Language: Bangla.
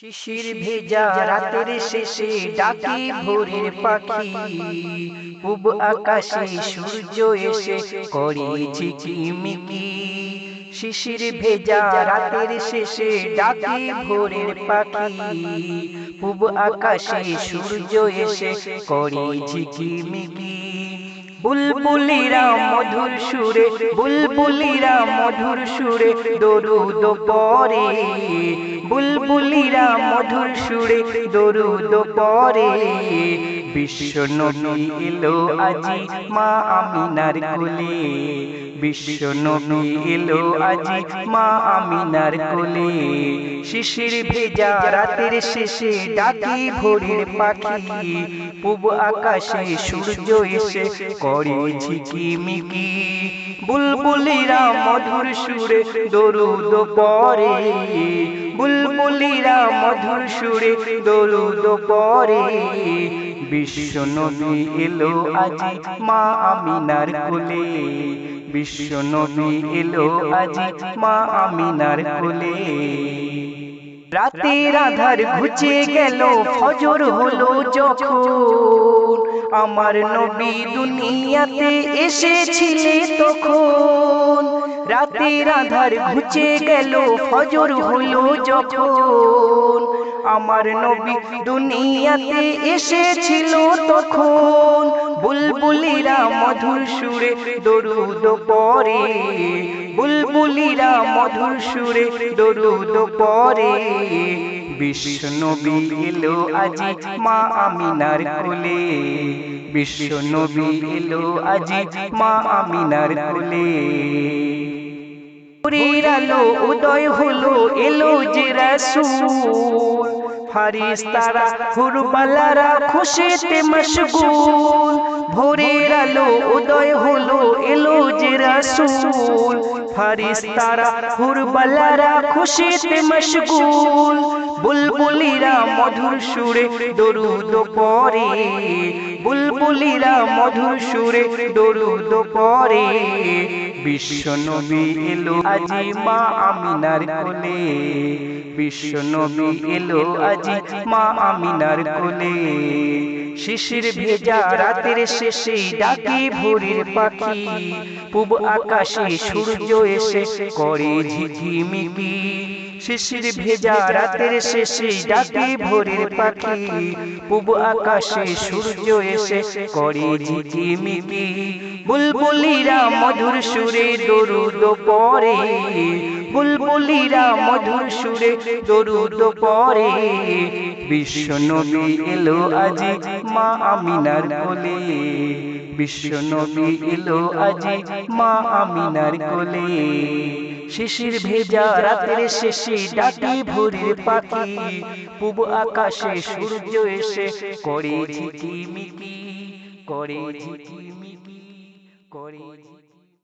শিশির ভেজা রাতের শেষে ডাকি ভোরের পাখি। পূব আকাশে সূর্য এসে করে ঝিকিমিকি শিশির ভেজা রাতের শেষে ডাকি ভোরের পাখি। পূব আকাশে সূর্য এসে করে ঝিকিমিকি। বুলবুলিরা মধুর সুরে, বুলবুলিরা মধুর সুরে দরুদ পরে। বুলবুলিরা মধুর সুরে দরুদ পরে। বিশ্ব এলো আজি মা আমিনার কোলে। বিশ্ব এলো আজি মা আমিনার কোলে শিশির ভেজা রাতের শেষে ডাকি ভোরের পাখি। পূব আকাশে সূর্য এসে করে ঝিকিমিকি বুলবুলিরা মধুর সুরে দরুদ পরে। বুলবুলিরা মধুর সুরে দরুদ পরে। বিশ্ব নবী এলো আজি মা আমিনার কোলে। বিশ্ব নবী এলো আজি মা আমিনার কোলে। রাতের আধার ঘুচে গেল, ফজর হলো যখন। আমার নবী দুনিয়াতে এসেছিলে তখন। রাতের আধার ঘুচে গেল, ফজর হলো যখন। আমার নবী দুনিয়াতে এসেছিল তখন। বুলবুলিরা মধুর সুরে দরুদ পরে বুলবুলিরা মধুর সুরে দরুদ পরে নবী এলো আজি মা আমিনার কোলে। নবী এলো আজি মা আমিনার কোলে। আলো উদয় হলো, এলো যে রাসূল। ফারিস্তারা ফুরবালারা খুশিতে মশগুল। ভোরের আলো উদয় হলো, এলো যে রাসূল। ফারিস্তারা ফুরবালারা খুশিতে মশগুল, বুলবুলিরা মধুর সুরে দরুদ পরে, বুলবুলিরা মধুর সুরে দরুদ পরে। বিশ্ব নবী এলো আজি মা আমিনার কোলে, বিশ্ব নবী এলো আজি মা আমিনার কোলে। শিশির ভেজা রাতের শেষে ডাকি ভোরের পাখি। পূব আকাশে সূর্য এসে করে ঝিঝিমিকি। শিশির ভেজা রাতের শেষে ডাকি ভোরের পাখি। পূব আকাশে সূর্য এসে করে ঝিঝিমিকি বুলবুলিরা মধুর সুরে দরুদ পরে। বুলবুলিরা মধুর সুরে দরুদ পরে। বিশ্ব নবী এলো আজি মা আমিনার কোলে। বিশ্ব নবী এলো আজি মা আমিনার কোলে। শিশির ভেজা রাতের শেষে ডাকি ভোরের পাখি। পূব আকাশে সূর্য এসে করে ঝিকিমিকি করে ঝিকিমিকি, করে